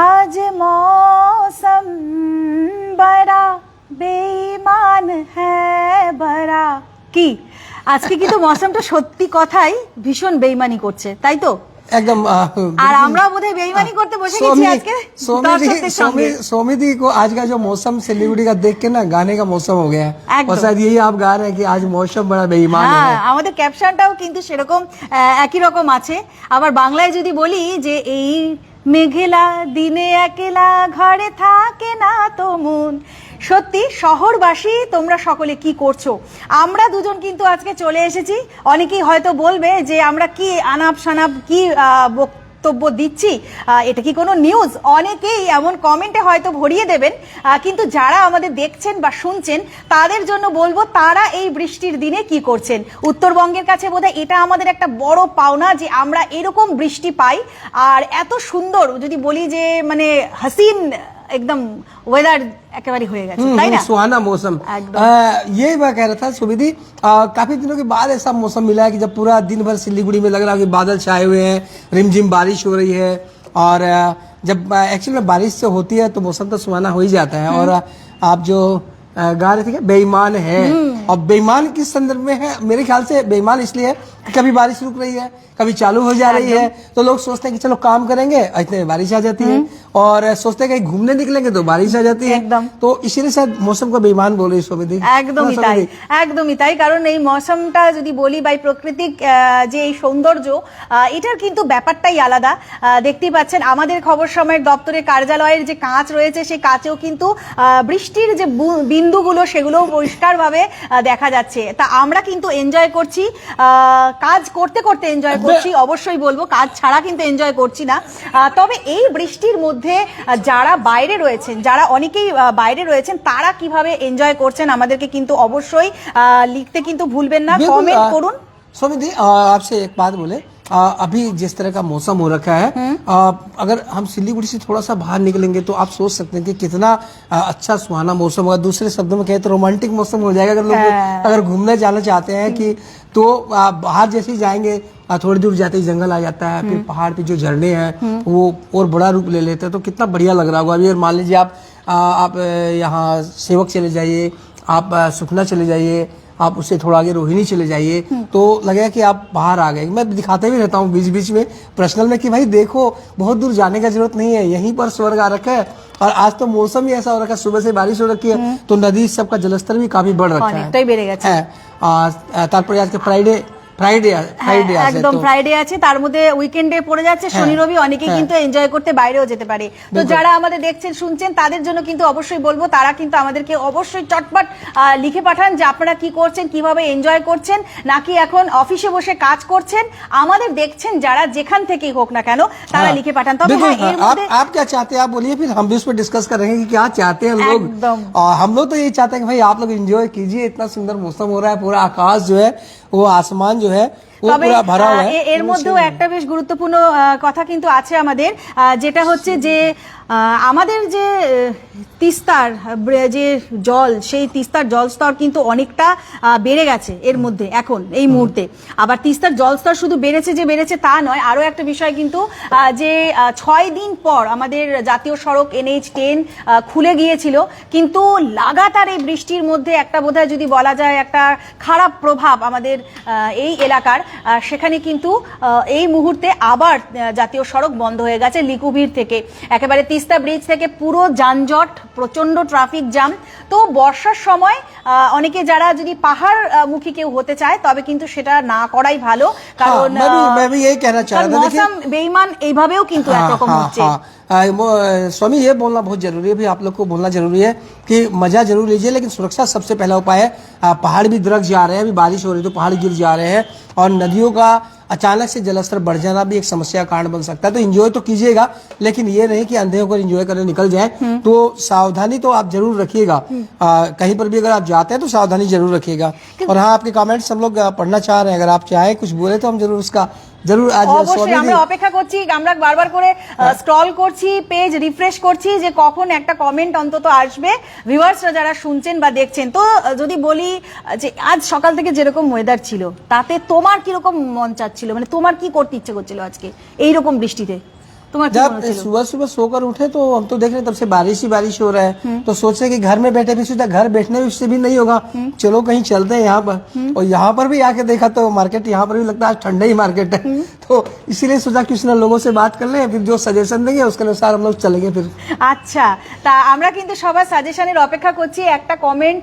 आज मौसम बड़ा বেইমান হ্যাঁ বড়া কি আজকে কিন্তু মৌসুমটা সত্যি কথাই ভীষণ বেইমানি করছে তাই তো एकदम आ, আর আমরা বোধহয় বেইমানি করতে বসে গেছি सोमी আজকে सोमी दी দর্শকদের সঙ্গে सोमी सोमी दी को आज का जो मौसम सिलीगुड़ी का देख के ना गाने का मौसम हो गया है एकदम। और शायद यही आप गा रहे हैं कि आज मौसम बड़ा बेईमान হ্যাঁ है আমাদের ক্যাপশনটাও কিন্তু সেরকম আহ, একই রকম আছে আবার বাংলায় যদি বলি যে এই মেঘেলা দিনে একেলা ঘরে থাকে না তো মন। সত্যি, শহরবাসী, তোমরা সকলে কি করছ? আমরা দুজন কিন্তু আজকে চলে এসেছি। অনেকেই হয়তো বলবে যে আমরা কি আনাপ সানাপ কি বক্তব্য দিচ্ছি। এটা কি কোনো নিউজ অনেকেই এমন কমেন্টে হয়তো ভরিয়ে দেবেন। কিন্তু যারা আমাদের দেখছেন বা শুনছেন, তাদের জন্য বলব তারা এই বৃষ্টির দিনে কি করছেন? উত্তরবঙ্গের কাছে বোধহয় এটা আমাদের একটা বড় পাওনা যে আমরা এরকম বৃষ্টি পাই। আর এত সুন্দর, যদি বলি যে মানে হাসিন একদম ওয়েদার একেবারে হয়ে গেছে हम्म, তাই না हम्म, सुहाना मौसम एकदम। आ, यही मैं कह रहा था सुविधि आ, काफी दिनों के बाद ऐसा मौसम मिला है कि जब पूरा दिन भर सिलीगुड़ी में लग रहा है कि बादल छाए हुए हैं रिमझिम बारिश हो रही है और आ, जब एक्चुअली में बारिश से होती है तो मौसम तो सुहाना हो ही जाता है और आ, आप जो आ, गा रहे थे कि बेईमान है और बेईमान किस संदर्भ में है मेरे ख्याल से बेईमान इसलिए है कि कभी बारिश रुक रही है कभी चालू हो जा रही है तो लोग सोचते हैं कि चलो काम करेंगे इतने में बारिश आ जाती है और सोचते हैं कहीं घूमने निकलेंगे तो बारिश आ जाती है एकदम। तो इसीलिए शायद मौसम को बेईमान बोल रही सोमिदी একদমই না, তাই সোমিদি? একদমই তাই কারণ এই মৌসুমটা যদি বলি বা এই প্রাকৃতিক আহ, যে এই সৌন্দর্য আহ, এটার কিন্তু ব্যাপারটাই আলাদা আহ, দেখতেই পাচ্ছেন আমাদের খবর সময়ের দপ্তরের কার্যালয়ের যে কাঁচ রয়েছে সেই কাঁচেও কিন্তু আহ, বৃষ্টির যে বু- বিন্দুগুলো সেগুলো পরিষ্কারভাবে আহ, দেখা যাচ্ছে তা আমরা কিন্তু এনজয় করছি আহ, কাজ করতে করতে এনজয় করছি অবশ্যই বলবো কাজ ছাড়া কিন্তু এনজয় করছি না আহ, তবে এই বৃষ্টির মধ্যে আহ, যারা বাইরে রয়েছেন যারা অনেকেই আহ, বাইরে রয়েছেন তারা কিভাবে এনজয় করছেন আমাদেরকে কিন্তু অবশ্যই আহ, লিখতে কিন্তু ভুলবেন না बिल्कुल, কমেন্ট आ, করুন सोमिदी आ, आपसे एक बात बोले आ, अभी जिस तरह का मौसम हो रखा है आ, अगर हम सिलीगुड़ी से थोड़ा सा बाहर निकलेंगे तो आप सोच सकते हैं कि कितना आ, अच्छा सुहाना मौसम होगा दूसरे शब्दों में कहे तो रोमांटिक मौसम हो जाएगा अगर लोग हाँ। अगर घूमने जाना चाहते हैं कि तो बाहर जैसे ही जाएँगे थोड़ी दूर जाते ही जंगल आ जाता है फिर पहाड़ पे जो झरने हैं वो और बड़ा रूप ले लेते हैं तो कितना बढ़िया लग रहा होगा। अभी मान लीजिए आप आप यहाँ सेवक चले जाइए आप सुखना चले जाइए आप उससे थोड़ा आगे रोहिणी चले जाइए तो लगेगा कि आप बाहर आ गए। मैं दिखाते भी रहता हूँ बीच बीच में पर्सनल में कि भाई देखो बहुत दूर जाने का ज़रूरत नहीं है यहीं पर स्वर्ग आ रखा है और आज तो मौसम ही ऐसा हो रखा है सुबह से बारिश हो रखी है तो नदी सबका जलस्तर भी काफ़ी बढ़ रखा है, तो है। তারপরে আজকে ফ্রাইডে ফ্রাইডে ফ্রাইডে হ্যাঁ, আছে একদম তো ফ্রাইডে আছে তার মধ্যে উইকেন্ডে পড়ে যাচ্ছে শনি হ্যাঁ, রবি অনেকেই হ্যাঁ। কিন্তু এনজয় করতে বাইরেও যেতে পারে তো বিলকুল। যারা আমাদের দেখছেন শুনছেন তাদের জন্য কিন্তু অবশ্যই বলবো তারা কিন্তু আমাদেরকে অবশ্যই চটপট আহ, লিখে পাঠান যে আপনারা কি করছেন কিভাবে এনজয় করছেন নাকি এখন অফিসে বসে কাজ করছেন আমাদের দেখছেন যারা যেখান থেকেই হোক না কেন তারা हाँ, লিখে পাঠান তবে बिल्कुल, হ্যাঁ এর हाँ, মধ্যে आप आप क्या चाहते हैं आप बोलिए फिर हम भी उस पर डिस्कस करेंगे कि क्या चाहते हैं लोग एकदम। और हम लोग तो यही चाहते हैं कि भाई आप लोग एंजॉय कीजिए इतना सुंदर मौसम हो रहा है पूरा आकाश जो है वो आसमान जो है তবে হ্যাঁ? এর মধ্যেও একটা বেশ গুরুত্বপূর্ণ কথা কিন্তু আছে আমাদের যেটা হচ্ছে যে আমাদের যে তিস্তার যে জল সেই তিস্তার জলস্তর কিন্তু অনেকটা বেড়ে গেছে এর মধ্যে এখন এই মুহূর্তে। আবার তিস্তার জলস্তর শুধু বেড়েছে যে বেড়েছে তা নয় আরও একটা বিষয় কিন্তু যে ছয় দিন পর আমাদের জাতীয় সড়ক এনএইচ টেন খুলে গিয়েছিল কিন্তু লাগাতার এই বৃষ্টির মধ্যে একটা বোধহয় যদি বলা যায় একটা খারাপ প্রভাব আমাদের এই এলাকার সেখানে কিন্তু এই মুহূর্তে আবার জাতীয় সড়ক বন্ধ হয়ে গেছে লিকুভির থেকে। একেবারে তিস্তা ব্রিজ থেকে পুরো যানজট প্রচণ্ড ট্রাফিক জ্যাম। তো বর্ষার সময় অনেকে যারা যদি পাহাড় মুখী কেউ হতে চায় তবে কিন্তু সেটা না করাই ভালো। কারণ মৌসুম বেইমান এইভাবেও কিন্তু একরকম হচ্ছে। स्वामी ये बोलना बहुत ज़रूरी है भी आप लोग को बोलना ज़रूरी है कि मज़ा ज़रूर लीजिए लेकिन सुरक्षा सबसे पहला उपाय है। पहाड़ भी दरक जा रहे हैं अभी बारिश हो रही है तो पहाड़ गिर जा रहे हैं और नदियों का अचानक से जलस्तर बढ़ जाना भी एक समस्या का कारण बन सकता है। तो इंजॉय तो कीजिएगा लेकिन ये नहीं कि अंधे होकर इंजॉय करने निकल जाए। तो सावधानी तो आप ज़रूर रखिएगा। कहीं पर भी अगर आप जाते हैं तो सावधानी ज़रूर रखिएगा। और हाँ आपके कमेंट्स हम लोग पढ़ना चाह रहे हैं। अगर आप चाहें कुछ बोले तो हम ज़रूर उसका জরুর আজ অবশ্যই আমরা অপেক্ষা করছি আমরা বারবার করে স্ক্রল হ্যাঁ। করছি পেজ রিফ্রেশ করছি যে কখন একটা কমেন্ট অন্তত আসবে। ভিউয়ার্সরা যারা শুনছেন বা দেখছেন তো যদি বলি যে আজ সকাল থেকে যেরকম ওয়েদার ছিল তাতে তোমার কীরকম মন চাচ্ছিল? মানে তোমার কি করতে ইচ্ছে করছিল আজকে? এইরকম বৃষ্টিতে? তোমার কি जब মনে হচ্ছিল? सुबह सुबह सोकर उठे तो हम तो देख रहे हैं तब से बारिश ही बारिश हो रहा है तो सोचे कि घर में बैठे भी सोचा घर बैठने से भी नहीं होगा चलो कहीं चलते हैं यहाँ पर और यहाँ पर भी आके देखा तो मार्केट यहाँ पर भी लगता है आज ठंडा ही मार्केट है तो इसीलिए सोचा कि उसने लोगों से बात कर ले फिर जो सजेशन देंगे उसके अनुसार हम लोग चलेंगे फिर আচ্ছা তা আমরা কিন্তু সবার সাজেশনের অপেক্ষা করছি একটা কমেন্ট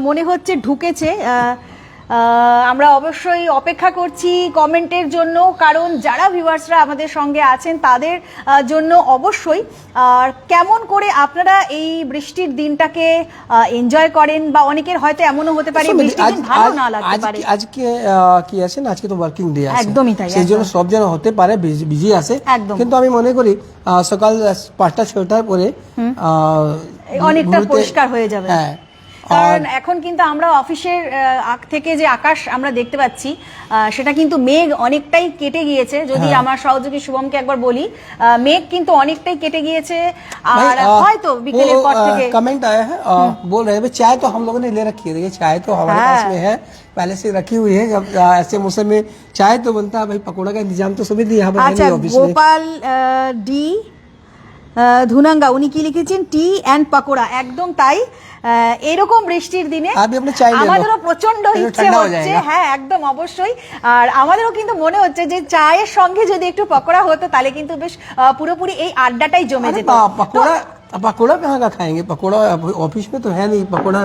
মনে হচ্ছে ঢুকেছে আহ, আহ, আমরা অবশ্যই অপেক্ষা করছি কমেন্টের জন্য কারণ যারা ভিউয়ার্সরা আমাদের সঙ্গে আছেন তাদের জন্য অবশ্যই আর কেমন করে আপনারা এই বৃষ্টির দিনটাকে এনজয় করেন বা অনেকের হয়তো এমনও হতে পারে আসলে বৃষ্টির দিন ভালো না লাগতে পারে। আজকে কি আছে আজকে তো ওয়ার্কিং ডে আছে। একদমই তাই, সেই জন্য সব যেন হতে পারে বিজি আছে। কিন্তু আমি মনে করি সকাল পাঁচটা ছয়টার পরে অনেকটা পরিষ্কার হয়ে যাবে। হ্যাঁ কারণ এখন কিন্তু আমরা অফিসের আহ, আগ থেকে যে আকাশ আমরা দেখতে পাচ্ছি আহ, সেটা কিন্তু মেঘ অনেকটাই কেটে গিয়েছে যদি হ্যাঁ। আমার সহযোগী শুভমকে একবার বলি আহ, মেঘ কিন্তু অনেকটাই কেটে গিয়েছে भाई, আর आ, হয়তো বিকেলের वो, পর आ, থেকে कमेंट आया है आ, बोल रहे हैं भाई चाय तो हम लोगों ने ले रखी है देखिए चाय तो हमारे हाँ। पास में है पहले से रखी हुई है अब आ, ऐसे मौसम में चाय तो बनता है भाई पकौड़ा का इंतजाम तो सभी यहाँ पर है আচ্ছা ধুনাঙ্গা উনি কি লিখেছেন টি অ্যান্ড পাকোড়া একদম তাই আহ, এরকম বৃষ্টির দিনে আপনি আপনার চাই নিয়ে নাও। আমাদেরও প্রচন্ড একটু ইচ্ছে ঠান্ডা হয়ে হচ্ছে যায়গা। হ্যাঁ একদম অবশ্যই আর আমাদেরও কিন্তু মনে হচ্ছে যে চায়ের সঙ্গে যদি একটু পকোড়া হতো তাহলে কিন্তু বেশ আহ, পুরোপুরি এই আড্ডাটাই জমে अरे যেত पा- पकौड़ा তো- पकौड़ा कहाँ का खाएंगे पकौड़ा अब ऑफिस में तो है नहीं पकौड़ा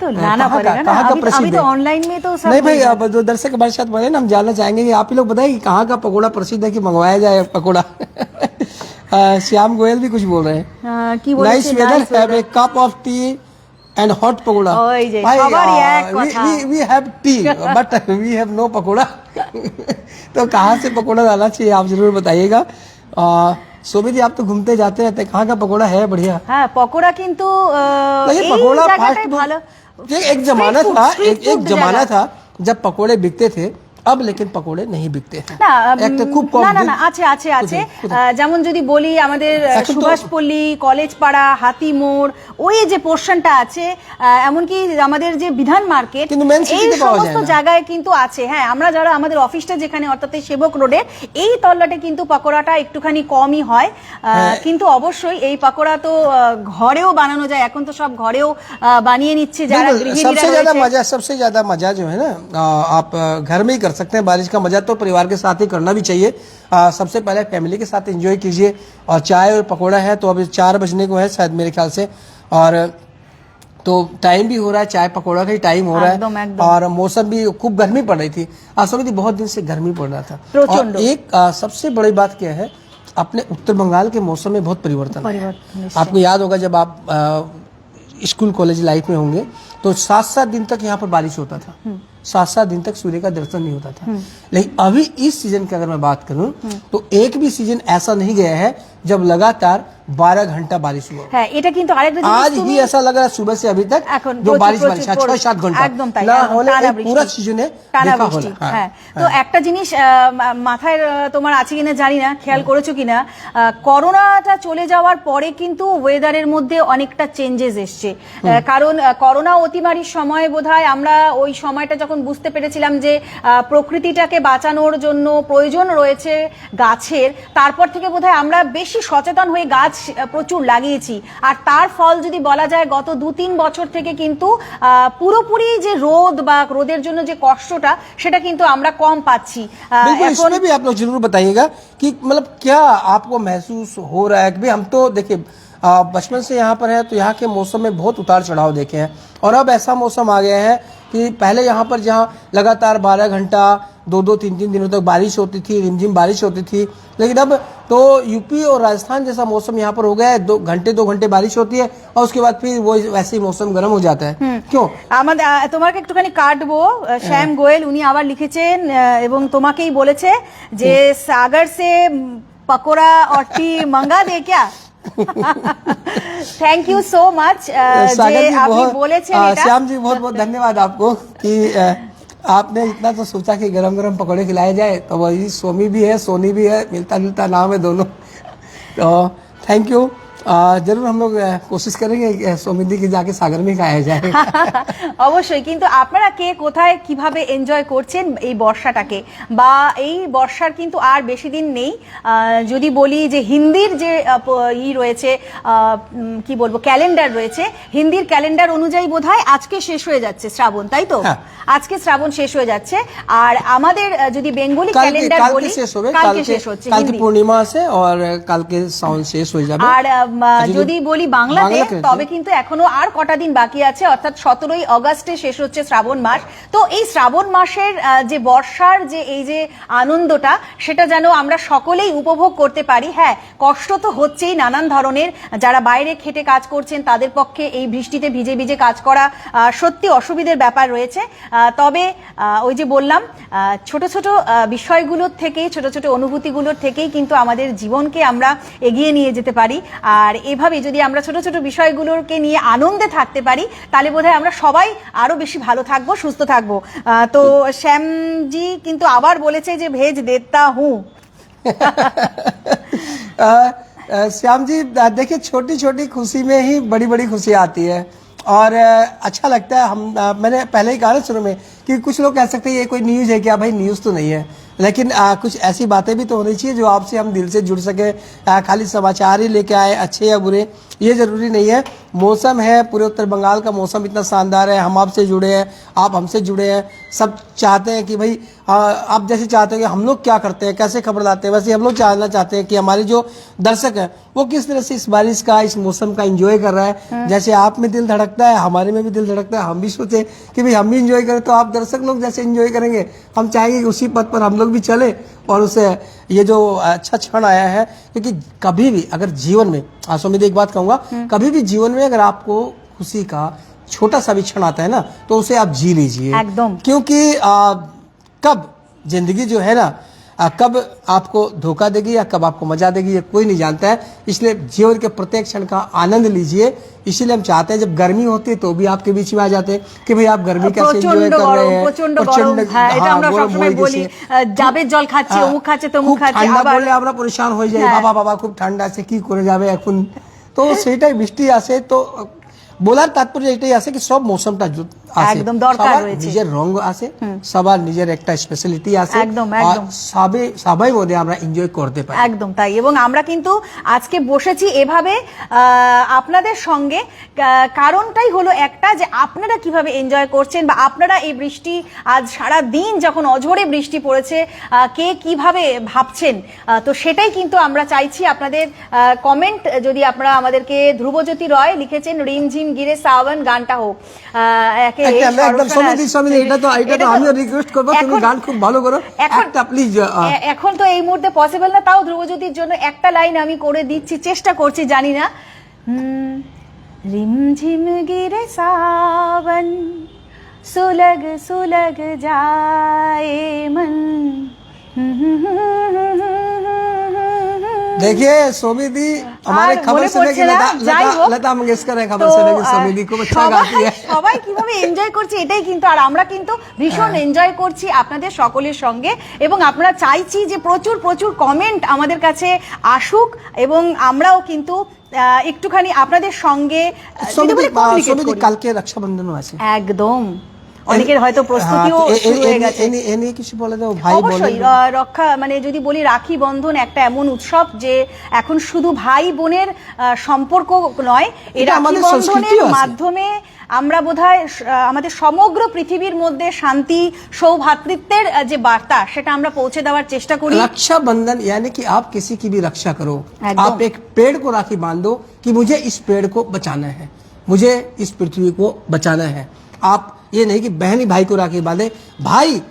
तो अ, लाना कहाँ पड़ेगा का- ना कहाँ का अभी प्रसिद्ध अभी तो है? ऑनलाइन में तो सब नहीं भाई मिल अब जो दर्शक हमारे साथ बने ना हम जानना चाहेंगे कि आप ही लोग बताइए कि कहाँ का पकौड़ा प्रसिद्ध है कि मंगवाया जाए पकौड़ा अ, श्याम गोयल भी कुछ बोल रहे हैं আহ, কি नाइस বলেছে weather nice have weather। A cup of tea and hot pakora ওই যে, সবারই এক কথা। We have tea but we have no pakora तो कहाँ से पकौड़ा लाना चाहिए आप जरूर बताइएगा अ, सोमी जी आप तो घूमते जाते रहते हैं कहाँ का पकौड़ा है बढ़िया হ্যাঁ পকোড়া কিন্তু আহ, नहीं, এই पकौड़ा জায়গাটাই फास्ट ভালো फूड ये एक जमाना Street food, था street एक एक food जमाना জায়গা। था जब पकोड़े बिकते थे अब लेकिन पकोड़े नहीं बिकते हैं না উম, একটা খুব কম না না দিন- না আছে আছে আছে কোথায়? আহ, যেমন যদি বলি আমাদের আহ, এখন তো- সুভাষপল্লী কলেজ পাড়া হাতি মোড় ওই যে পোর্শনটা আছে আহ, এমনকি আমাদের যে বিধান মার্কেট কিন্তু main city এই তে পাওয়া যায় সমস্ত না। জায়গায় কিন্তু আছে হ্যাঁ আমরা যারা আমাদের অফিসটা যেখানে অর্থাৎ এই সেবক রোডে এই তল্লাটে কিন্তু পকোড়াটা একটুখানি কমই হয় আহ, হ্যাঁ। কিন্তু অবশ্যই এই পকোড়া তো আহ, ঘরেও বানানো যায় এখন তো সব ঘরেও আহ, বানিয়ে নিচ্ছে যারা बिल्कुल, গৃহিণীরা सबसे ज्यादा রয়েছে मजा सबसे ज्यादा मजा जो है ना आ, आप आ, घर में ही कर सकते हैं। बारिश का मज़ा तो परिवार के साथ ही करना भी चाहिए। आ, सबसे पहले फैमिली के साथ एंजॉय कीजिए। और चाय और पकौड़ा है तो अभी चार बजने को है शायद मेरे ख्याल से। और तो टाइम भी हो रहा है चाय पकौड़ा का ही टाइम हो रहा है। और मौसम भी खूब गर्मी पड़ रही थी। असम में बहुत दिन से गर्मी पड़ रहा था। और एक आ, सबसे बड़ी बात क्या है अपने उत्तर बंगाल के मौसम में बहुत परिवर्तन परिवर्तन, आपको याद होगा जब आप स्कूल कॉलेज लाइफ में होंगे तो सात सात दिन तक यहाँ पर बारिश होता था। सात सात दिन तक सूर्य का दर्शन नहीं होता था। लेकिन अभी इस सीज़न की अगर मैं बात करूँ तो एक भी सीज़न ऐसा नहीं गया है जब लगातार बारह घंटा बारिश हुआ हो। হ্যাঁ এটা কিন্তু আরেকটা জিনিস आज তুমি ही ऐसा लग रहा है सुबह से अभी तक এখন जो প্রচুর बारिश প্রচুর बारिश है পড়ছে। छह सात घंटा একদম তাই ना একদম होने টানা एक पूरा বৃষ্টি। सीजने টানা देखा বৃষ্টি होला হ্যাঁ তো একটা জিনিস আহ, মা- মাথায় আহ, তোমার আছে কিনা জানি না খেয়াল করেছো কিনা আহ, করোনাটা চলে যাওয়ার পরে কিন্তু ওয়েদারের মধ্যে অনেকটা চেঞ্জেস এসছে আহ, কারণ আহ, করোনা অতিমারির সময় বোধহয় আমরা ওই সময়টা যখন বুঝতে পেরেছিলাম যে আহ, প্রকৃতিটাকে বাঁচানোর জন্য প্রয়োজন রয়েছে গাছের তারপর থেকে বোধহয় আমরা বেশি সচেতন হয়ে গাছ আহ, প্রচুর লাগিয়েছি আর তার ফল যদি বলা যায় গত দু তিন বছর থেকে কিন্তু আহ, পুরোপুরি যে রোদ বা রোদের জন্য যে কষ্টটা সেটা কিন্তু আমরা কম পাচ্ছি আহ, बिल्कुल এখন इसमें भी आप लोग जरूर बताइएगा कि मतलब क्या आपको महसूस हो रहा है कि भाई हम तो देखिए आ, बचपन से यहाँ पर है तो यहाँ के मौसम में बहुत उतार चढ़ाव देखे हैं और अब ऐसा मौसम आ गया है कि पहले यहाँ पर जहाँ लगातार बारह घंटा दो दो तीन तीन दिनों तक बारिश होती थी रिमझिम बारिश होती थी लेकिन अब तो यूपी और राजस्थान जैसा मौसम यहाँ पर हो गया है दो घंटे दो घंटे बारिश होती है और उसके बाद फिर वो वैसे ही मौसम गर्म हो जाता है क्यों আমাদের আহ, তোমাকে একটুখানি কাটবো আহ, শ্যাম গোয়েল উনি আবার লিখেছেন আহ, এবং তোমাকেই বলেছে যে সাগর সে পকোড়া और टी मंगा दे क्या থ্যাংক ইউ সো মাচ যে सागर जी আপনি बहुत বলেছেন आ, এটা श्याम जी बहुत बहुत धन्यवाद आपको कि आ, आपने इतना तो सोचा कि गरम गरम पकौड़े खिलाए जाए तो वही सोमी भी है, सोनी भी है मिलता जुलता नाम है दोनों। तो थैंक यू জরুর हम लोग कोशिश करेंगे সমিতি যাকে সাগর মে খাওয়া যায় অবশ্যই কিন্তু আপনারা কে কোথায় কীভাবে এনজয় করছেন এই বর্ষাটাকে? বা এই বর্ষার কিন্তু আর বেশি দিন নেই। যদি বলি যে হিন্দির যে ই রয়েছে কি বলব ক্যালেন্ডার রয়েছে হিন্দির ক্যালেন্ডার অনুযায়ী বোধহয় আজকে শেষ হয়ে যাচ্ছে শ্রাবণ তাই তো? হ্যাঁ। আজকে শ্রাবণ শেষ হয়ে যাচ্ছে। আর আমাদের যদি বেঙ্গলি ক্যালেন্ডার বলি কালকে শেষ হচ্ছে কালকে পূর্ণিমা আছে আর কালকে শ্রাবণ শেষ হয়ে যাবে। আর যদি বলি বাংলাতে তবে কিন্তু এখনও আর কটা দিন বাকি আছে অর্থাৎ সতেরোই অগাস্টে শেষ হচ্ছে শ্রাবণ মাস। তো এই শ্রাবণ মাসের যে বর্ষার যে এই যে আনন্দটা সেটা যেন আমরা সকলেই উপভোগ করতে পারি। হ্যাঁ কষ্ট তো হচ্ছেই নানান ধরনের। যারা বাইরে খেটে কাজ করছেন তাদের পক্ষে এই বৃষ্টিতে ভিজে ভিজে কাজ করা সত্যি অসুবিধের ব্যাপার রয়েছে। তবে ওই যে বললাম ছোট ছোট বিষয়গুলোর থেকেই ছোট ছোট অনুভূতিগুলোর থেকেই কিন্তু আমাদের জীবনকে আমরা এগিয়ে নিয়ে যেতে পারি। আর এভাবে যদি আমরা ছোট ছোট বিষয়গুলোকে নিয়ে আনন্দে থাকতে পারি তাহলে বোধহয় আমরা সবাই আরো বেশি ভালো থাকবো সুস্থ থাকবো আহ, তো শ্যামজি কিন্তু আবার বলেছে যে ভেজ দেতা হুঁ अ, अ, श्याम जी अ, देखिए छोटी छोटी खुशी में ही बड़ी बड़ी खुशी आती है और अ, अच्छा लगता है हम अ, मैंने पहले ही कहा ना शुरू में कि कुछ लोग कह सकते हैं ये कोई न्यूज़ है क्या भाई न्यूज़ तो नहीं है लेकिन आ, कुछ ऐसी बातें भी तो होनी चाहिए जो आपसे हम दिल से जुड़ सके। आ, खाली समाचार ही लेके आए अच्छे या बुरे ये ज़रूरी नहीं है। मौसम है पूरे उत्तर बंगाल का मौसम इतना शानदार है हम आपसे जुड़े हैं आप हमसे जुड़े हैं सब चाहते हैं कि भाई आ, आप जैसे चाहते हैं कि हम लोग क्या करते हैं कैसे खबर लाते हैं वैसे हम लोग जानना चाहते हैं कि हमारे जो दर्शक हैं वो किस तरह से इस बारिश का इस मौसम का एंजॉय कर रहा है। जैसे आप में दिल धड़कता है हमारे में भी दिल धड़कता है हम भी सोचे कि भाई हम भी इंजॉय करें तो आप दर्शक लोग जैसे इंजॉय करेंगे हम चाहेंगे कि उसी पथ पर हम लोग भी चले और उसे ये जो अच्छा क्षण आया है क्योंकि कभी भी अगर जीवन में आसोमिद एक बात कहूँगा कभी भी जीवन में अगर आपको खुशी का छोटा सा भी क्षण आता है ना तो उसे आप जी लीजिए। एकदम। क्योंकि आ, कब? ज़िंदगी जो है ना कब आपको धोखा देगी या कब आपको मजा देगी ये कोई नहीं जानता है इसलिए जीवन के प्रत्येक क्षण का आनंद लीजिए इसीलिए हम चाहते हैं जब गर्मी होती है तो भी आपके बीच में आ जाते हैं कि भाई आप गर्मी कैसे एंजॉय প্রচন্ড कर গরম रहे हैं প্রচন্ড গরম হ্যাঁ এটা हाँ, আমরা গরম সবসময় হয়ে বলি গেছে। আহ, ডাবের জল খাচ্ছে হ্যাঁ, অমুক খাচ্ছে তমুক খুব খাচ্ছে ঠান্ডা আবার পড়লে আমরা পরিশান হয়ে যাই হ্যাঁ। বাবা বাবা খুব ঠান্ডা আছে কি করে যাবে এখন তো সেটাই বৃষ্টি আসে তো বলার তাৎপর্য এটাই আছে কি সব মৌসুমটা আছে। একদম দরকার রয়েছে। নিজের রঙ আছে সবার নিজের একটা স্পেশালিটি আছে একদম, একদম। সবে সবাই মধ্যে আমরা এনজয় করতে পারি। একদম তাই এবং আমরা কিন্তু আজকে বসেছি এভাবে আপনাদের সঙ্গে। কারণটাই হলো একটা যে আপনারা কীভাবে এনজয় করছেন বা আপনারা এই বৃষ্টি আজ সারা দিন যখন অঝরে বৃষ্টি পড়েছে কে কীভাবে ভাবছেন? তো সেটাই কিন্তু আমরা চাইছি আপনাদের কমেন্ট যদি আপনারা আমাদেরকে ধ্রুবজ্যোতি রয় লিখেছেন রিমঝিম গিরে সাওয়ান গানটা হোক। একে একদম সমিতি সমিতি এটা তো এটা তো আমিও রিকোয়েস্ট করব তুমি এখন- গান খুব ভালো করো। একটা প্লিজ এখন তো এই মুহূর্তে পসিবল না তাও ধ্রুবজ্যোতির জন্য একটা লাইন আমি করে দিচ্ছি চেষ্টা করছি জানি না। হুম, রিমঝিম গিরে সাবন সুলগ সুলগ যায় মন। देखिए सोमिदी हमारे আর खबर মনে सुने की পড়ছে না, लता যাই लता, হোক। लता मंगेशकर है खबर তো, सुने की আহ, सोमिदी खूब अच्छा সবাই- गाती है সবাই কিভাবে এনজয় করছে এটাই কিন্তু আর আমরা কিন্তু ভীষণ এনজয় করছি আপনাদের সকলের সঙ্গে এবং আপনারা চাইছি যে প্রচুর প্রচুর কমেন্ট আমাদের কাছে আসুক এবং আমরাও কিন্তু আহ, একটুখানি আপনাদের সঙ্গে আহ, যদি सोमिदी বলি আহ, communicate সোমিদি করি। কালকে রক্ষাবন্ধনও আছে একদম অনেকের হয়তো প্রস্তুতিও হ্যাঁ, তো এ- এ- শুরু হয়ে এ- গেছে এ নিয়ে- এ নিয়ে কিছু বলে দাও ভাই বলে অবশ্যই আহ, রক্ষা মানে যদি বলি রাখি বন্ধন একটা এমন উৎসব যে এখন শুধু ভাই বোনের আহ, সম্পর্ক নয় এই এটা রাখি আমাদের বন্ধনের সংস্কৃতিও আছে। মাধ্যমে আমরা বোধহয় স- আহ, আমাদের সমগ্র পৃথিবীর মধ্যে শান্তি সৌভাতৃত্বের আহ, যে বার্তা সেটা আমরা পৌঁছে দেওয়ার চেষ্টা করি रक्षा बंधन यानी कि आप किसी की भी रक्षा करो एकदम। आप एक पेड़ को राखी बांधो कि मुझे इस पेड़ को बचाना है मुझे इस पृथ्वी को बचाना है आप ये नहीं कि बहन ही भाई को राखी बांधे भाई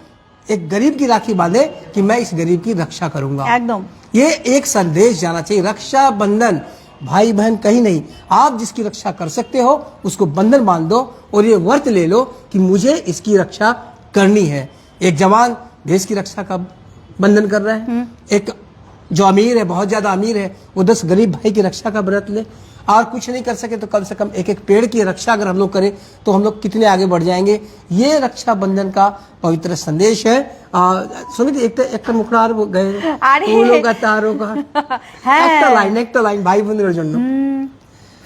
एक गरीब की राखी बांधे कि मैं इस गरीब की रक्षा करूँगा। एकदम। ये एक संदेश जाना चाहिए रक्षा बंधन भाई बहन कहीं नहीं आप जिसकी रक्षा कर सकते हो उसको बंधन बाँध दो और ये वर्त ले लो कि मुझे इसकी रक्षा करनी है। एक जवान देश की रक्षा का बंधन कर रहा है। हम्म। एक जो अमीर है बहुत ज़्यादा अमीर है वो दस गरीब भाई की रक्षा का व्रत ले। और कुछ नहीं कर सके तो कम से कम एक एक पेड़ की रक्षा अगर हम लोग करें तो हम लोग कितने आगे बढ़ जाएंगे ये रक्षा बंधन का पवित्र संदेश है आ, सुमित एक একটা মুখরা আর গয়ে আরে। ফুলও কা তারও কা হ্যাঁ। একটা লাইন একটা লাইন ভাই বোনের জন্য হুম,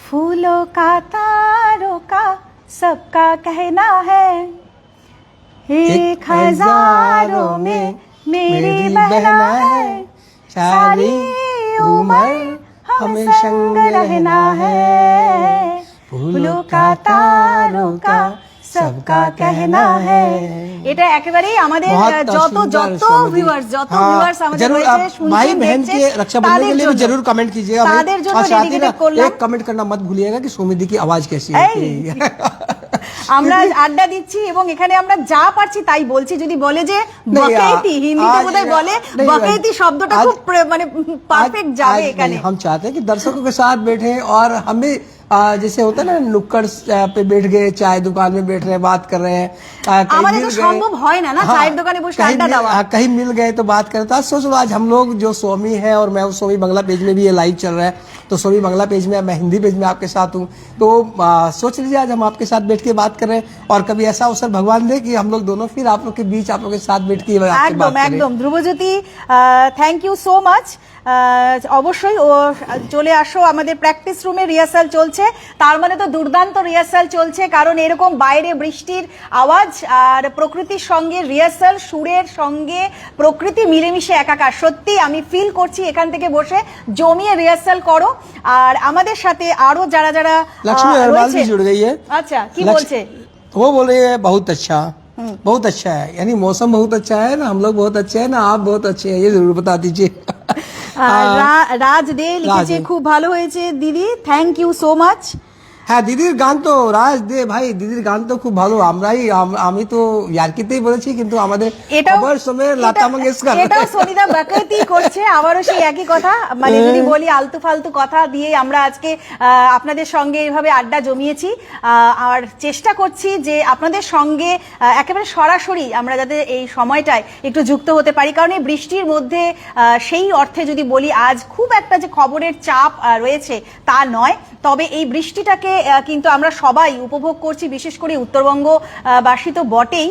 फूलों का तारों का सबका कहना है एक हजारों में मेरी बहना है सारी उम्र हमें संग रहना है फूलों का तारों का सबका कहना है এটা একেবারেই আমাদের बहुत আহ, যত सुंदर যত सौमिली। ভিউয়ার্স যত हाँ, ভিউয়ার্স আমাদের जरूर রয়েছে आप শুনছেন भाई बहन के দেখছেন, रक्षाबंधन के তাদের लिए भी জন্য। जरूर कमेंट कीजिएगा भाई। তাদের জন্য और साथ ही dedicated ना করলাম। एक कमेंट करना मत भूलिएगा कि सोमिदी की आवाज कैसी এই। है আমরা আড্ডা দিচ্ছি এবং এখানে আমরা যা পারছি তাই বলছি যদি বলে যে नहीं, বকেইতি आ- হিন্দিতে आज- বোধহয় বলে नहीं, বকেইতি শব্দটা आज- খুব প্র- মানে পারফেক্ট आज- যাবে आज এখানে नहीं, हम चाहते हैं कि दर्शकों के साथ बैठे और हम भी आ, जैसे होता है ना नुक्कड़ आ, पे बैठ गए चाय दुकान में बैठ रहे हैं बात कर रहे हैं आ, कहीं हमारे मिल तो गए। संभव है ना, ना, हाँ, चाय दुकान में बैठ के कहीं अड्डा मिल- दवा। हाँ, कहीं मिल गए तो बात करें तो आज सोच लो आज हम लोग जो सोमी है और मैं उस सोमी बंगला पेज में भी ये लाइव चल रहा है तो सोमी बंगला पेज में मैं हिंदी पेज में आपके साथ हूँ तो आ, सोच लीजिए आज हम आपके साथ बैठ के बात कर रहे हैं और कभी ऐसा अवसर भगवान दे कि हम लोग दोनों फिर आप लोग के बीच आप लोग के साथ बैठ के आपसे একদম बात करें একদম Dhrubajyoti thank you so much অবশ্যই ও চলে আসো আমাদের প্র্যাকটিস রুমে রিহার্সাল চলছে তার মানে তো দুর্দান্ত রিহার্সাল চলছে কারণ এরকম বাইরে বৃষ্টির আওয়াজ আর প্রকৃতির সঙ্গে রিহার্সাল সুরের সঙ্গে প্রকৃতি মিলেমিশে একাকার সত্যি আমি ফিল করছি এখান থেকে বসে জমিয়ে রিহার্সাল করো আর আমাদের সাথে আরো যারা যারা আহ, लक्ष्मी अग्रवाल রয়েছে- भी जुड़ गई है আচ্ছা কি लक्ष्मी- বলছে वो बोल रही है बहुत अच्छा बहुत अच्छा है यानी मौसम बहुत अच्छा है ना हम लोग बहुत अच्छे हैं ना आप बहुत अच्छे हैं ये जरूर बता दीजिए আর রা- রাজ দে লিখেছে খুব ভালো হয়েছে। দিদি থ্যাংক ইউ সো মাচ হ্যাঁ দিদির গান তো রাজ দে ভাই দিদির গান তো খুব ভালো। আমরাই আমি তো ইয়ার্কিতেই বলেছি কিন্তু আমাদের এটাও খবর সময়ের লতা মঙ্গেশকর। এটাও সনিদা বাকাইতি করছে আবারও সেই একই কথা। মানে যদি বলি আলতু ফালতু কথা দিয়ে আমরা আজকে আপনাদের সঙ্গে এইভাবে আড্ডা জমিয়েছি। আর চেষ্টা করছি যে আপনাদের সঙ্গে একেবারে সরাসরি আমরা যাতে এই সময়টায় একটু যুক্ত হতে পারি। কারণ এই বৃষ্টির মধ্যে সেই অর্থে যদি বলি আজ খুব একটা যে খবরের চাপ রয়েছে তা নয়। তবে এই বৃষ্টিটাকে কিন্তু আমরা সবাই উপভোগ করছি বিশেষ করে উত্তরবঙ্গবাসী তো বটেই।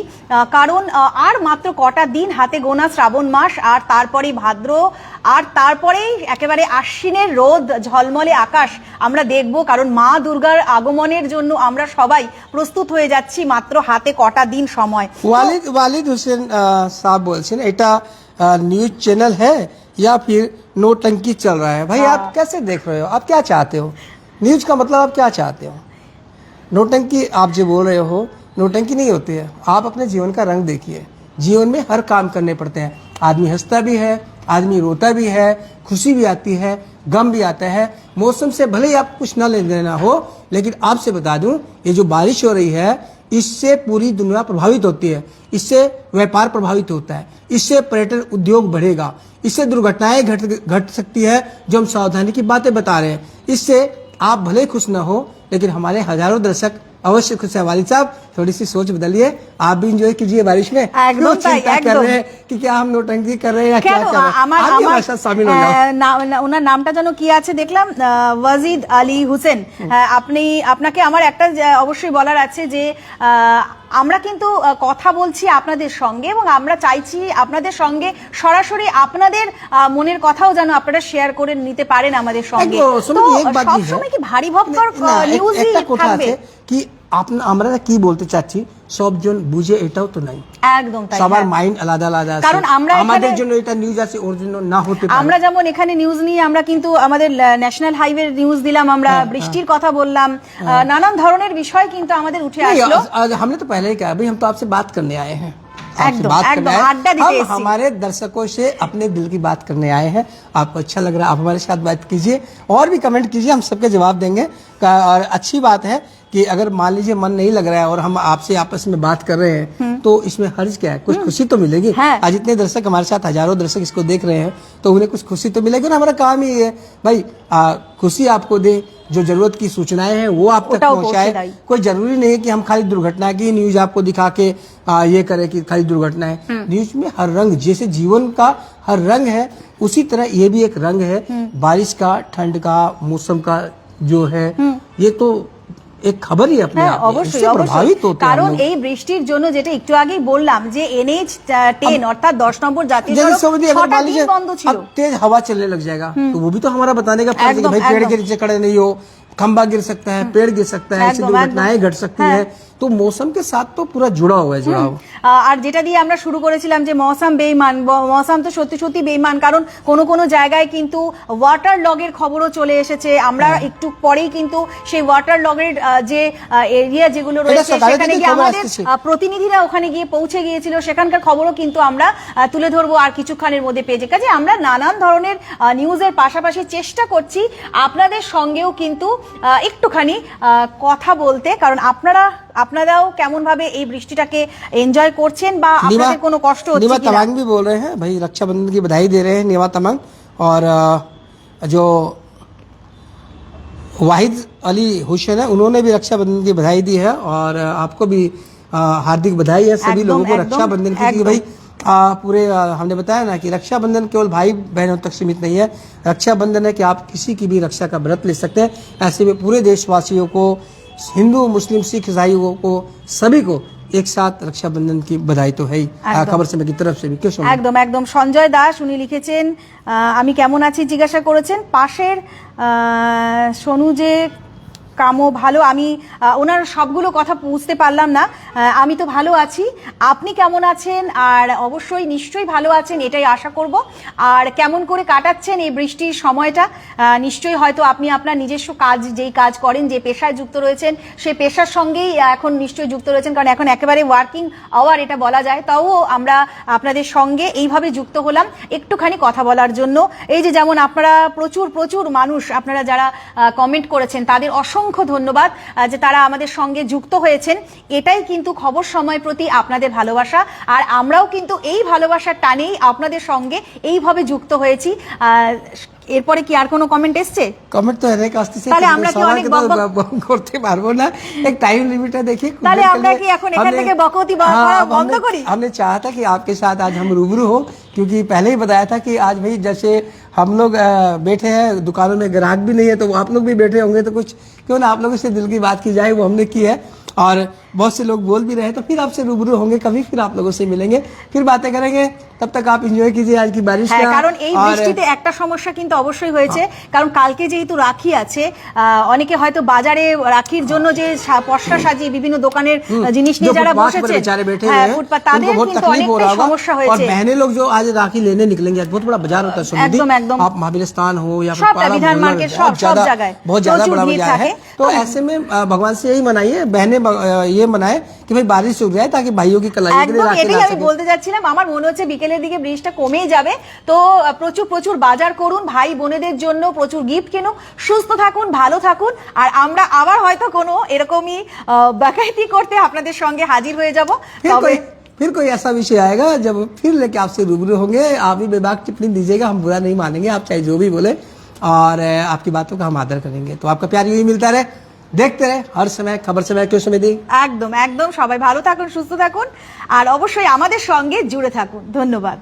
কারণ আর মাত্র কটা দিন হাতে গোনা শ্রাবণ মাস আর তারপরে ভাদ্র আর তারপরেই একেবারে আশ্বিনের রোদ ঝলমলে আকাশ আমরা দেখব কারণ মা দুর্গার আগমনের জন্য আমরা সবাই প্রস্তুত হয়ে যাচ্ছি মাত্র হাতে কটা দিন সময়। ওয়ালিদ ওয়ালিদ হোসেন সাহ বলছেন এটা নিউজ চ্যানেল হ্যাঁ या फिर नोटंकी चल रहा है भाई हाँ। आप कैसे देख रहे हो आप क्या चाहते हो न्यूज़ का मतलब आप क्या चाहते हो? नोटंकी, आप जो बोल रहे हो, नोटंकी नहीं होती है। आप अपने जीवन का रंग देखिए। जीवन में हर काम करने पड़ते हैं। आदमी हंसता भी है, आदमी रोता भी है, खुशी भी आती है, गम भी आता है। मौसम से भले ही आप कुछ ना लेना हो, लेकिन आपसे बता दूँ, ये जो बारिश हो रही है, इससे पूरी दुनिया प्रभावित होती है। इससे व्यापार प्रभावित होता है। इससे पर्यटन उद्योग बढ़ेगा। इससे दुर्घटनाएँ घट घट सकती है, जो हम सावधानी की बातें बता रहे हैं। इससे आप भले ही खुश ना हो लेकिन हमारे हजारों दर्शक अवश्य खुश है वालिद साहब थोड़ी सी सोच बदलिए आप भी इंजॉय कीजिए बारिश में एकदम क्यों ताई, चिंता कर एकदम। रहे हैं कि क्या हम नोटंकी कर रहे हैं या क्या কেন कर रहे हैं আমার आप भी আমার हमारे साथ शामिल हो जाओ আহ, না- না- ওনার নামটা যেন কি আছে দেখলাম আহ, ওয়াজিদ আলী হোসেন হ্যাঁ, আপনি আপনাকে আমার একটা যে- অবশ্যই বলার আছে যে আহ, আমরা কিন্তু কথা বলছি আপনাদের সঙ্গে এবং আমরা চাইছি আপনাদের সঙ্গে সরাসরি আপনাদের আহ, মনের কথাও যেন আপনারা শেয়ার করে নিতে পারেন আমাদের সঙ্গে। তো কি সবসময় কি ভারী ভক্ত নিউজ নিউজই থাকবে? কি আপনা আমরা কি বলতে চাচ্ছি সবজন বুঝে এটাও তো নাই একদম তাই সবার হ্যাঁ। মাইন্ড আলাদা আলাদা আছে কারণ আমরা আমাদের এখানে- জন্য এটা নিউজ আছে ওর জন্য না হতে পারে আমরা যেমন এখানে নিউজ নিয়ে আমরা কিন্তু আমাদের ন্যাশনাল হাইওয়ে নিউজ দিলাম আমরা হ্যাঁ, বৃষ্টির কথা বললাম আহ, নানান ধরনের বিষয় কিন্তু আমাদের উঠে नहीं, আসলো आज- आज हमने तो पहले ही कहा भाई हम तो आपसे बात करने आए हैं आपसे एकदम, बात एकदम, करने आए अड्डा हैं। देते हम इसी। हमारे दर्शकों से अपने दिल की बात करने आए हैं आपको अच्छा लग रहा है आप हमारे साथ बात कीजिए और भी कमेंट कीजिए हम सबके जवाब देंगे का- और अच्छी बात है कि अगर मान लीजिए मन नहीं लग रहा है और हम आपसे आपस में बात कर रहे हैं तो इसमें हर्ज क्या है? कुछ खुशी तो मिलेगी। आज इतने दर्शक हमारे साथ हज़ारों दर्शक इसको देख रहे हैं तो उन्हें कुछ खुशी तो मिलेगी और हमारा काम ही है। भाई खुशी आपको दे जो ज़रूरत की सूचनाएँ हैं वो आप तक पहुँचाए। कोई ज़रूरी नहीं है कि हम खाली दुर्घटना की न्यूज़ आपको दिखा के आ, ये करें कि खाली दुर्घटना है। न्यूज़ में हर रंग जैसे जीवन का हर रंग है उसी तरह ये भी एक रंग है। बारिश का ठंड का मौसम का जो है ये तो एक खबर ही अपने হ্যাঁ आप में অবশ্যই इससे অবশ্যই प्रभावित होते हैं हम কারণ लोग। এই বৃষ্টির জন্য যেটা একটু আগেই বললাম যে এনএইচ টেন अर्थात দশ নম্বর জাতীয় जैसे সড়ক सऊदी अगर ছটা मान দিন लीजिए বন্ধ ছিল अब तेज हवा चलने लग जाएगा तो वो भी तो हमारा बताने का फर्ज है कि एकदम, भाई पेड़ के एकदम। नीचे खड़े नहीं हो खंबा गिर सकता है पेड़ गिर सकता है ऐसी एकदम, दुर्घटनाएं घट सकती हाँ। है तो मौसम के साथ तो पूरा जुड़ा हुआ है जुड़ा हुआ আহ, আর যেটা দিয়ে আমরা শুরু করেছিলাম যে মৌসাম বেইমান ব- মৌসাম তো সত্যি সত্যি বেইমান কারণ কোনো কোনো জায়গায় কিন্তু ওয়াটার লগের খবরও চলে এসেছে আমরা হ্যাঁ। একটু পরেই কিন্তু সেই ওয়াটার লগের আহ, যে এরিয়া যেগুলো রয়েছে সকালে সেখানে থেকেই গিয়ে খবর আমাদের আসতেছে। আহ, প্রতিনিধিরা ওখানে গিয়ে পৌঁছে গিয়েছিল সেখানকার খবরও কিন্তু আমরা আহ, তুলে ধরবো আর কিছুক্ষণের মধ্যে পেজে কাজে আমরা নানান ধরনের আহ, নিউজের পাশাপাশি চেষ্টা করছি আপনাদের সঙ্গেও কিন্তু আহ, একটুখানি আহ, কথা বলতে কারণ আপনারা আপনারাও কেমন ভাবে এই বৃষ্টিটাকে এনজয় করছেন বা আপনাদের কোনো কষ্ট হচ্ছে नीमा কিনা? तमांग भी बोल रहे हैं भाई रक्षाबंधन की बधाई दे रहे हैं नीमा तमांग और अ, जो वाहिद अली हुसैन है उन्होंने भी रक्षाबंधन की बधाई दी है और अ, आपको भी अ, हार्दिक बधाई है सभी एकदम, लोगों को एकदम, रक्षाबंधन की कि एकदम। भाई अ, पूरे अ, हमने बताया ना कि रक्षाबंधन केवल भाई बहनों तक सीमित नहीं है रक्षाबंधन है कि आप किसी की भी रक्षा का व्रत ले सकते हैं ऐसे में पूरे देशवासियों को हिंदू मुस्लिम सिख ईसाइयों को सभी को एक साथ रक्षाबंधन की बधाई तो है ही अ, एकदम। खबर समय की तरफ से भी क्यों सुनो? একদম একদম সঞ্জয় দাস উনি লিখেছেন আহ, আমি কেমন আছি জিজ্ঞাসা করেছেন পাশের আহ, সোনু যে কামো ভালো। আমি ওনার সবগুলো কথা বুঝতে পারলাম না। আমি তো ভালো আছি। আপনি কেমন আছেন? আর অবশ্যই নিশ্চয়ই ভালো আছেন, এটাই আশা করব। আর কেমন করে কাটাচ্ছেন এই বৃষ্টির সময়টা? নিশ্চয়ই হয়তো আপনি আপনার নিজস্ব কাজ, যেই কাজ করেন, যে পেশায় যুক্ত রয়েছেন সেই পেশার সঙ্গেই এখন নিশ্চয়ই যুক্ত রয়েছেন। কারণ এখন একেবারে ওয়ার্কিং আওয়ার এটা বলা যায়। তাও আমরা আপনাদের সঙ্গে এইভাবে যুক্ত হলাম একটুখানি কথা বলার জন্য। এই যে যেমন আপনারা প্রচুর প্রচুর মানুষ, আপনারা যারা কমেন্ট করেছেন, তাদের অসংখ্য অসংখ্য ধন্যবাদ যে তারা আমাদের সঙ্গে যুক্ত হয়েছেন। এটাই কিন্তু খবর সময় প্রতি আপনাদের ভালোবাসা। আর আমরাও কিন্তু এই ভালোবাসার টানেই আপনাদের সঙ্গে এইভাবে যুক্ত হয়েছি। এরপরে কি আর কোনো কমেন্ট এসছে? কমেন্ট তো অনেক আসতেছে তাহলে আমরা কি অনেক বকবক করতে পারব না। এক টাইম লিমিটটা দেখি তাহলে আমরা কি এখন এখান থেকে বকতি বন্ধ করি? আমি চাহতা কি कि आपके আজ आज রুবরু रूबरू हो? পহলেই पहले থা কি আজ ভাই आज हम लोग बैठे हैं, दुकानों में ग्राहक भी नहीं है तो आप लोग भी बैठे होंगे तो कुछ क्यों ना आप लोगों से दिल की बात की जाए, वो हमने की है। और बहुत से लोग बोल भी रहे हैं तो फिर आपसे रूबरू होंगे कभी फिर आप लोगों से मिलेंगे फिर बातें करेंगे तब तक आप इंजॉय कीजिए आज की बारिश হ্যাঁ का কারণ এই और- বৃষ্টিতে একটা সমস্যা কিন্তু অবশ্যই হয়েছে কারণ কালকে যেহেতু রাখি আছে আহ, অনেকে হয়তো বাজারে রাখির জন্য যে সা- পশরা সাজিয়ে বিভিন্ন দোকানের আহ, জিনিস নিয়ে जो যারা फुटपाथ पर বসেছে बेचारे बैठे হ্যাঁ हुए हैं ফুটপাত তাদের उनको बहुत কিন্তু तकलीफ हो रहा অনেকটাই होगा সমস্যা और হয়েছে बहनें लोग जो आज राखी लेने निकलेंगे आज बहुत बड़ा बाजार होता है सुनिधि एकदम, एकदम। आप महावीरस्तान हो या फिर सबटा, पारा विधान मोहल्ला मार्केट, में सब- बहुत सब ज्यादा जगह है। बहुत ज्यादा प्रचुर बड़ा भीड़ बाजार है থাকে। तो ऐसे में अ, भगवान से यही मनाइए बहनें ब- अ, ये मनाए कि भाई बारिश रुक जाए ताकि भाइयों की कलाई के लिए একদম राखी এটাই ला আমি सके বলতে যাচ্ছিলাম আমার মনে হচ্ছে বিকেলের দিকে বৃষ্টিটা কমেই যাবে তো আহ, প্রচুর প্রচুর বাজার করুন ভাই বোনেদের জন্য প্রচুর গিফট কিনুন সুস্থ থাকুন ভালো থাকুন আর আমরা আবার হয়তো কোনো এরকমই আহ, বাকাইতি করতে আপনাদের সঙ্গে হাজির হয়ে যাব फिर তবে कोई फिर कोई ऐसा विषय आएगा जब फिर लेके आपसे रूबरू होंगे आप भी बेबाक टिप्पणी दीजिएगा हम बुरा नहीं मानेंगे आप चाहे जो भी बोले और अ, आपकी बातों का हम आदर करेंगे तो आपका प्यार यही मिलता रहे দেখতে রে, হর সময়, খবর সময়, কেউ সময় দিই? একদম একদম। সবাই ভালো থাকুন, সুস্থ থাকুন। আর অবশ্যই আমাদের সঙ্গে জুড়ে থাকুন। ধন্যবাদ।